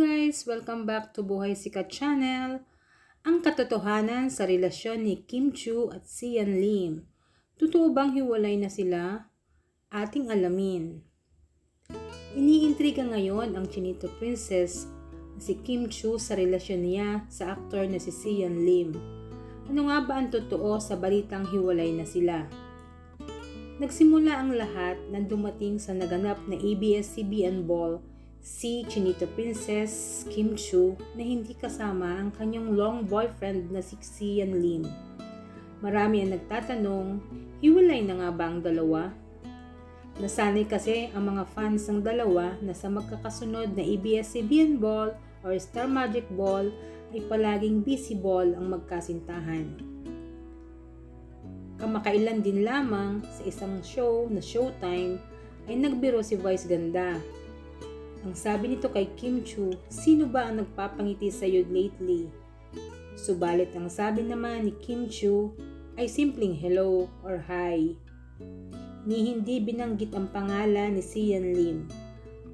guys! Welcome back to Buhay Sikat Channel. Ang katotohanan sa relasyon ni Kim Chu at Sian Lim. Totoo bang hiwalay na sila? Ating alamin. Iniintriga ngayon ang Chinito Princess na si Kim Chu sa relasyon niya sa aktor na si Sian Lim. Ano nga ba ang totoo sa balitang hiwalay na sila? Nagsimula ang lahat nang dumating sa naganap na ABS-CBN Ball si Chinito Princess Kim Chu na hindi kasama ang kanyang long boyfriend na si Sian Lim. Marami ang nagtatanong, hiwalay na nga ba ang dalawa? Nasanay kasi ang mga fans ng dalawa na sa magkakasunod na ABS-CBN Ball or Star Magic Ball ay palaging busy ball ang magkasintahan. Kamakailan din lamang sa isang show na Showtime ay nagbiro si Vice Ganda ang sabi nito kay Kim Chu, sino ba ang nagpapangiti sa iyo lately? Subalit ang sabi naman ni Kim Chu ay simpleng hello or hi. Ni hindi binanggit ang pangalan ni Sian Lim.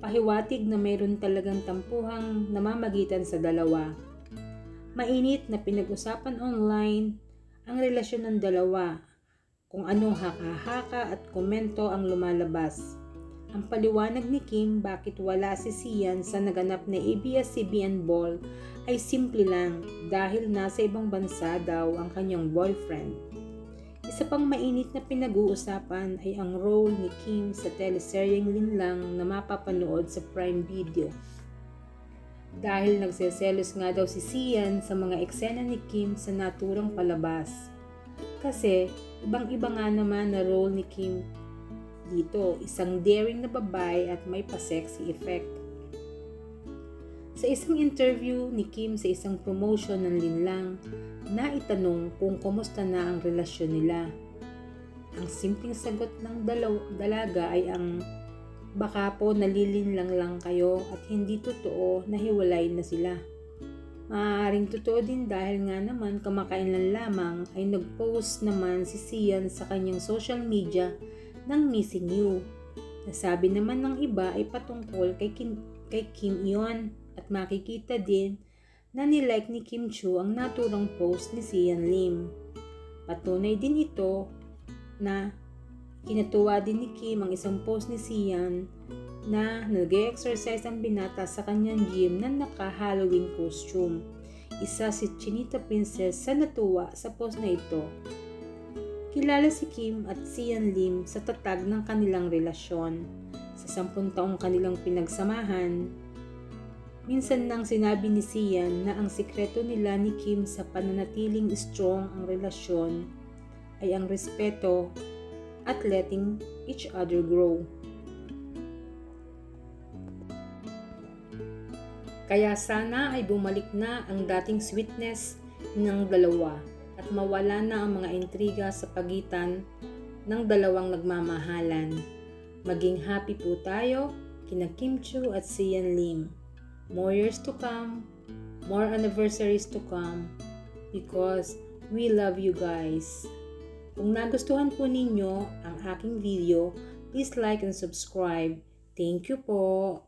Pahiwatig na mayroon talagang tampuhang namamagitan sa dalawa. Mainit na pinag-usapan online ang relasyon ng dalawa, kung anong haka-haka at komento ang lumalabas. Ang paliwanag ni Kim bakit wala si Sian sa naganap na ABS-CBN ball ay simple lang dahil nasa ibang bansa daw ang kanyang boyfriend. Isa pang mainit na pinag-uusapan ay ang role ni Kim sa teleseryeng Linlang na mapapanood sa Prime Video. Dahil nagseselos nga daw si Sian sa mga eksena ni Kim sa naturang palabas. Kasi ibang-iba nga naman na role ni Kim dito, isang daring na babae at may pa-sexy effect. Sa isang interview ni Kim sa isang promotion ng Linlang, naitanong kung kumusta na ang relasyon nila. Ang simpleng sagot ng dalaw, dalaga ay ang baka po nalilinlang lang kayo at hindi totoo na hiwalay na sila. Maaaring totoo din dahil nga naman kamakailan lamang ay nag-post naman si Sian sa kanyang social media ng Missing You. Nasabi naman ng iba ay patungkol kay Kim, kay Kim Yon at makikita din na nilike ni Kim Chu ang naturang post ni Sian Lim. Patunay din ito na kinatuwa din ni Kim ang isang post ni Sian na nag-exercise ang binata sa kanyang gym na naka-Halloween costume. Isa si Chinita Princess sa natuwa sa post na ito Kilala si Kim at Sian Lim sa tatag ng kanilang relasyon. Sa sampung taong kanilang pinagsamahan, minsan nang sinabi ni Sian na ang sikreto nila ni Kim sa pananatiling strong ang relasyon ay ang respeto at letting each other grow. Kaya sana ay bumalik na ang dating sweetness ng dalawa at mawala na ang mga intriga sa pagitan ng dalawang nagmamahalan. Maging happy po tayo kina Kim Chu at Sian Lim. More years to come, more anniversaries to come, because we love you guys. Kung nagustuhan po ninyo ang aking video, please like and subscribe. Thank you po.